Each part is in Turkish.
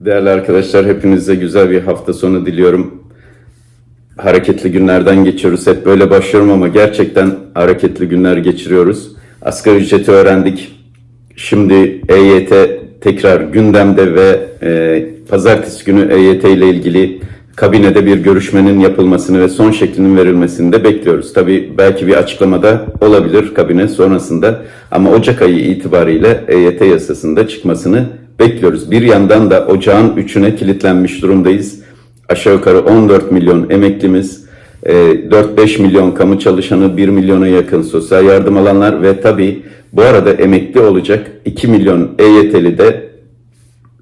Değerli arkadaşlar hepinize güzel bir hafta sonu diliyorum. Hareketli günlerden geçiyoruz. Hep böyle başlıyorum ama gerçekten hareketli günler geçiriyoruz. Asgari ücreti öğrendik. Şimdi EYT tekrar gündemde ve e, pazartesi günü EYT ile ilgili kabinede bir görüşmenin yapılmasını ve son şeklinin verilmesini de bekliyoruz. Tabii belki bir açıklamada olabilir kabine sonrasında ama Ocak ayı itibariyle EYT yasasında çıkmasını bekliyoruz. Bir yandan da ocağın üçüne kilitlenmiş durumdayız. Aşağı yukarı 14 milyon emeklimiz, e, 4-5 milyon kamu çalışanı, 1 milyona yakın sosyal yardım alanlar ve tabii bu arada emekli olacak 2 milyon EYT'li de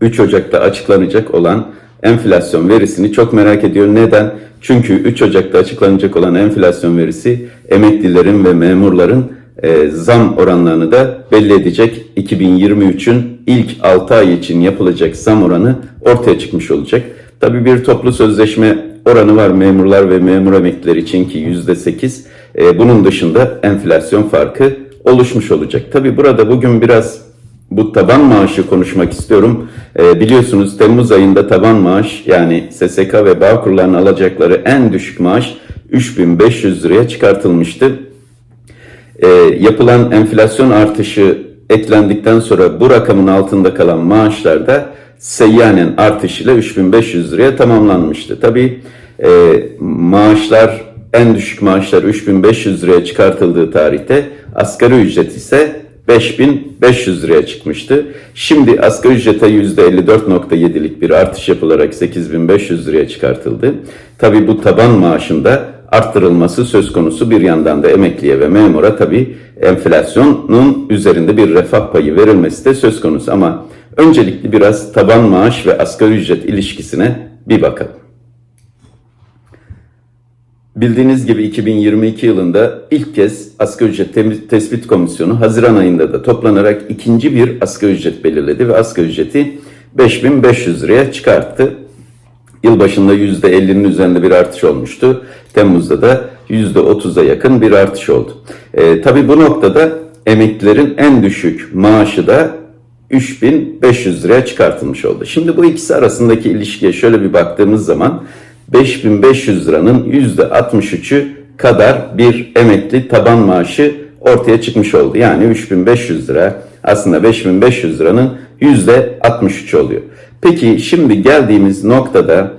3 Ocak'ta açıklanacak olan enflasyon verisini çok merak ediyor. Neden? Çünkü 3 Ocak'ta açıklanacak olan enflasyon verisi emeklilerin ve memurların e, zam oranlarını da belli edecek. 2023'ün ilk 6 ay için yapılacak zam oranı ortaya çıkmış olacak. Tabii bir toplu sözleşme oranı var memurlar ve memur emekliler için ki %8. E, bunun dışında enflasyon farkı oluşmuş olacak. Tabii burada bugün biraz bu taban maaşı konuşmak istiyorum. Ee, biliyorsunuz Temmuz ayında taban maaş yani SSK ve Bağkur'ların alacakları en düşük maaş 3500 liraya çıkartılmıştı. Ee, yapılan enflasyon artışı eklendikten sonra bu rakamın altında kalan maaşlar da seyyanen artışıyla 3500 liraya tamamlanmıştı. Tabii e, maaşlar en düşük maaşlar 3500 liraya çıkartıldığı tarihte asgari ücret ise 5500 liraya çıkmıştı. Şimdi asgari ücrete %54.7'lik bir artış yapılarak 8500 liraya çıkartıldı. Tabii bu taban maaşında arttırılması söz konusu bir yandan da emekliye ve memura tabii enflasyonun üzerinde bir refah payı verilmesi de söz konusu ama öncelikli biraz taban maaş ve asgari ücret ilişkisine bir bakalım. Bildiğiniz gibi 2022 yılında ilk kez asgari ücret tespit komisyonu Haziran ayında da toplanarak ikinci bir asgari ücret belirledi ve asgari ücreti 5500 liraya çıkarttı. Yılbaşında %50'nin üzerinde bir artış olmuştu. Temmuz'da da %30'a yakın bir artış oldu. E, tabii bu noktada emeklilerin en düşük maaşı da 3500 liraya çıkartılmış oldu. Şimdi bu ikisi arasındaki ilişkiye şöyle bir baktığımız zaman 5500 liranın %63'ü kadar bir emekli taban maaşı ortaya çıkmış oldu. Yani 3500 lira aslında 5500 liranın %63 oluyor. Peki şimdi geldiğimiz noktada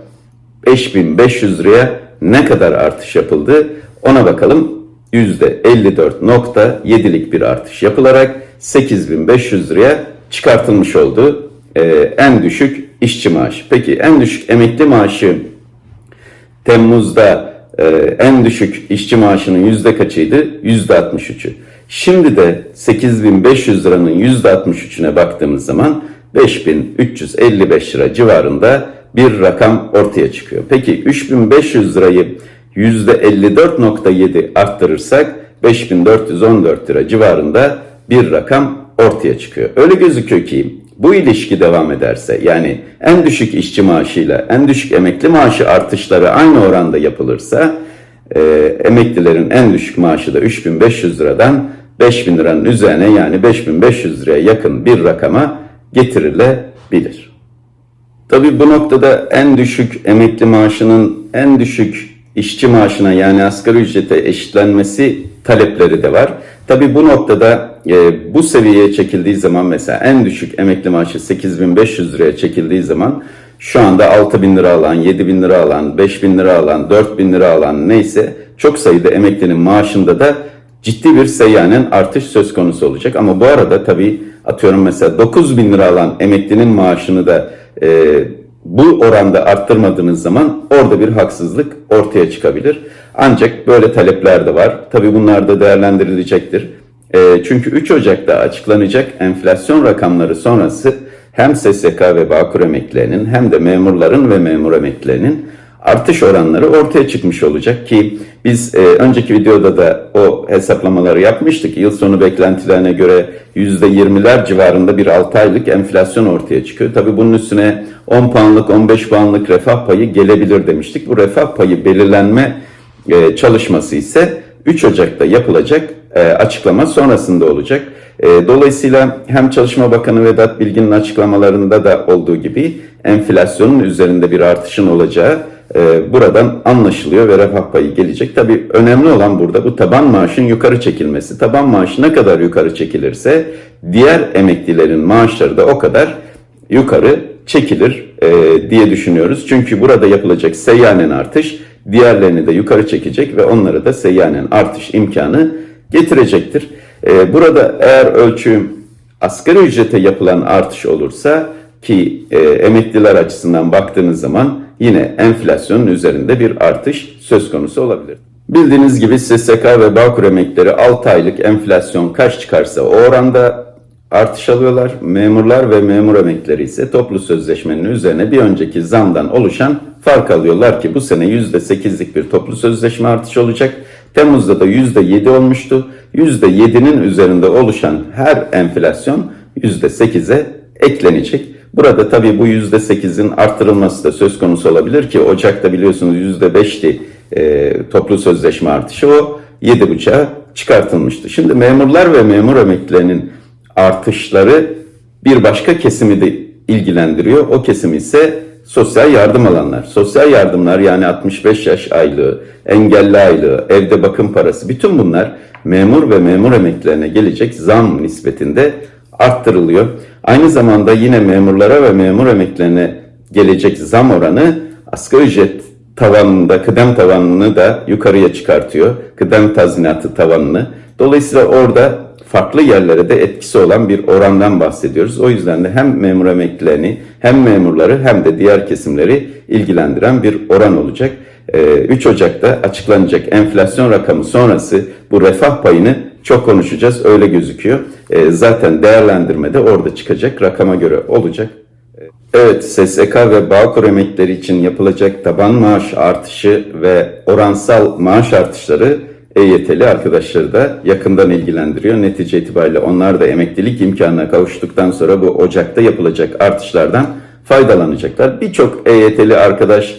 5500 liraya ne kadar artış yapıldı? Ona bakalım. %54.7'lik bir artış yapılarak 8500 liraya çıkartılmış oldu. Ee, en düşük işçi maaşı. Peki en düşük emekli maaşı Temmuz'da e, en düşük işçi maaşının yüzde kaçıydı? Yüzde 63'ü. Şimdi de 8500 liranın yüzde 63'üne baktığımız zaman 5355 lira civarında bir rakam ortaya çıkıyor. Peki 3500 lirayı yüzde 54.7 arttırırsak 5414 lira civarında bir rakam ortaya çıkıyor. Öyle gözüküyor ki bu ilişki devam ederse yani en düşük işçi maaşıyla en düşük emekli maaşı artışları aynı oranda yapılırsa e, emeklilerin en düşük maaşı da 3500 liradan 5000 liranın üzerine yani 5500 liraya yakın bir rakama getirilebilir. Tabii bu noktada en düşük emekli maaşının en düşük işçi maaşına yani asgari ücrete eşitlenmesi talepleri de var. Tabii bu noktada e, bu seviyeye çekildiği zaman mesela en düşük emekli maaşı 8500 liraya çekildiği zaman şu anda 6000 lira alan, 7000 lira alan, 5000 lira alan, 4000 lira alan neyse çok sayıda emeklinin maaşında da ciddi bir seyyanen artış söz konusu olacak. Ama bu arada tabii atıyorum mesela 9000 lira alan emeklinin maaşını da e, bu oranda arttırmadığınız zaman orada bir haksızlık ortaya çıkabilir. Ancak böyle talepler de var. Tabii bunlar da değerlendirilecektir. E, çünkü 3 Ocak'ta açıklanacak enflasyon rakamları sonrası hem SSK ve Bağkur emeklilerinin hem de memurların ve memur emeklilerinin artış oranları ortaya çıkmış olacak ki biz e, önceki videoda da o hesaplamaları yapmıştık. Yıl sonu beklentilerine göre %20'ler civarında bir 6 aylık enflasyon ortaya çıkıyor. Tabii bunun üstüne 10 puanlık 15 puanlık refah payı gelebilir demiştik. Bu refah payı belirlenme e, çalışması ise 3 Ocak'ta yapılacak e, açıklama sonrasında olacak. E, dolayısıyla hem Çalışma Bakanı Vedat Bilgin'in açıklamalarında da olduğu gibi enflasyonun üzerinde bir artışın olacağı e, buradan anlaşılıyor ve refah payı gelecek. Tabii önemli olan burada bu taban maaşın yukarı çekilmesi. Taban maaşı ne kadar yukarı çekilirse diğer emeklilerin maaşları da o kadar yukarı çekilir e, diye düşünüyoruz. Çünkü burada yapılacak seyyanen artış diğerlerini de yukarı çekecek ve onları da seyyanen artış imkanı getirecektir. E, burada eğer ölçü asgari ücrete yapılan artış olursa ki e, emekliler açısından baktığınız zaman yine enflasyonun üzerinde bir artış söz konusu olabilir. Bildiğiniz gibi SSK ve Bağkur emeklileri 6 aylık enflasyon kaç çıkarsa o oranda artış alıyorlar. Memurlar ve memur emeklileri ise toplu sözleşmenin üzerine bir önceki zamdan oluşan fark alıyorlar ki bu sene %8'lik bir toplu sözleşme artışı olacak. Temmuz'da da %7 olmuştu. %7'nin üzerinde oluşan her enflasyon %8'e eklenecek. Burada tabii bu %8'in arttırılması da söz konusu olabilir ki Ocak'ta biliyorsunuz %5'ti e, toplu sözleşme artışı o 7,5'a çıkartılmıştı. Şimdi memurlar ve memur emeklilerinin artışları bir başka kesimi de ilgilendiriyor. O kesim ise sosyal yardım alanlar. Sosyal yardımlar yani 65 yaş aylığı, engelli aylığı, evde bakım parası bütün bunlar memur ve memur emeklilerine gelecek zam nispetinde arttırılıyor. Aynı zamanda yine memurlara ve memur emeklilerine gelecek zam oranı asgari ücret tavanında, kıdem tavanını da yukarıya çıkartıyor. Kıdem tazminatı tavanını. Dolayısıyla orada farklı yerlere de etkisi olan bir orandan bahsediyoruz. O yüzden de hem memur emeklilerini hem memurları hem de diğer kesimleri ilgilendiren bir oran olacak. 3 Ocak'ta açıklanacak enflasyon rakamı sonrası bu refah payını çok konuşacağız. Öyle gözüküyor. Zaten değerlendirmede orada çıkacak rakama göre olacak. Evet, SSK ve Bağkur emeklileri için yapılacak taban maaş artışı ve oransal maaş artışları EYT'li arkadaşları da yakından ilgilendiriyor. Netice itibariyle onlar da emeklilik imkanına kavuştuktan sonra bu Ocak'ta yapılacak artışlardan faydalanacaklar. Birçok EYT'li arkadaş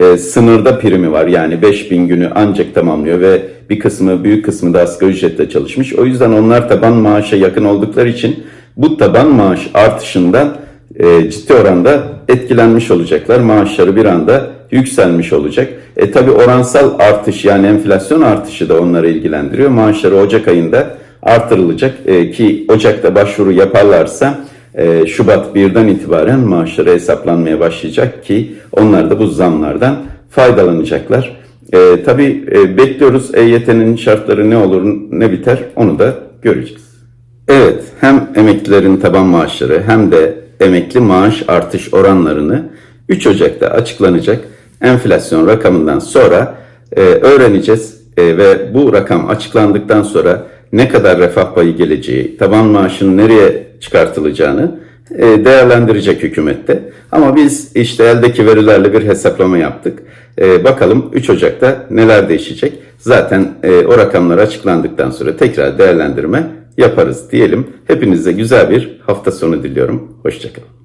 e, sınırda primi var. Yani 5000 günü ancak tamamlıyor ve bir kısmı büyük kısmı da asgari ücretle çalışmış. O yüzden onlar taban maaşa yakın oldukları için bu taban maaş artışından e, ciddi oranda etkilenmiş olacaklar. Maaşları bir anda yükselmiş olacak. E tabi oransal artış yani enflasyon artışı da onları ilgilendiriyor. Maaşları Ocak ayında artırılacak e, ki Ocak'ta başvuru yaparlarsa e, Şubat 1'den itibaren maaşları hesaplanmaya başlayacak ki onlar da bu zamlardan faydalanacaklar. E, tabii e, bekliyoruz EYT'nin şartları ne olur ne biter onu da göreceğiz. Evet hem emeklilerin taban maaşları hem de emekli maaş artış oranlarını 3 Ocak'ta açıklanacak enflasyon rakamından sonra e, öğreneceğiz e, ve bu rakam açıklandıktan sonra ne kadar refah payı geleceği, taban maaşın nereye çıkartılacağını değerlendirecek hükümette. Ama biz işte eldeki verilerle bir hesaplama yaptık. E, bakalım 3 Ocak'ta neler değişecek. Zaten e, o rakamlar açıklandıktan sonra tekrar değerlendirme yaparız diyelim. Hepinize güzel bir hafta sonu diliyorum. Hoşçakalın.